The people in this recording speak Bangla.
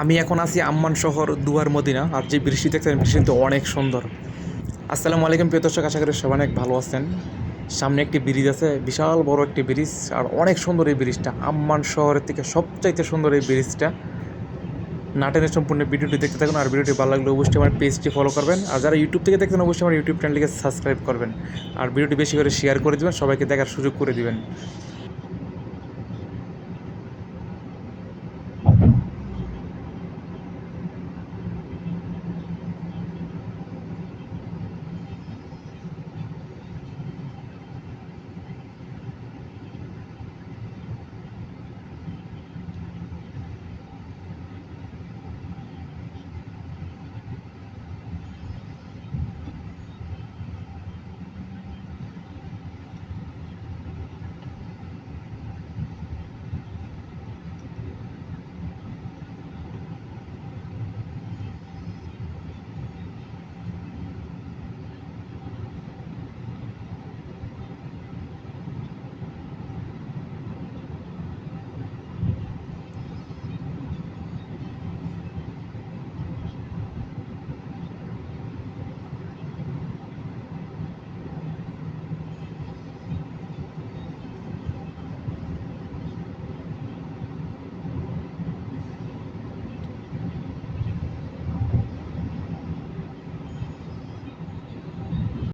আমি এখন আছি আম্মান শহর দুয়ার মদিনা, আর যে বৃষ্টি দেখছেন বৃষ্টি কিন্তু অনেক সুন্দর। আসসালামু আলাইকুম, প্রিয় দর্শক, আশা করি সবাই অনেক ভালো আছেন। সামনে একটি ব্রিজ আছে, বিশাল বড় একটি ব্রিজ, আর অনেক সুন্দর এই ব্রিজটা। আম্মান শহরের থেকে সবচাইতে সুন্দর এই ব্রিজটা। নাটেনের সম্পূর্ণ ভিডিওটি দেখতে থাকুন, আর ভিডিওটি ভালো লাগলে অবশ্যই আমার পেজটি ফলো করবেন। আর যারা ইউটিউব থেকে দেখছেন, অবশ্যই আমার ইউটিউব চ্যানেলটিকে সাবস্ক্রাইব করবেন। আর ভিডিওটি বেশি করে শেয়ার করে দেবেন, সবাইকে দেখার সুযোগ করে দিবেন।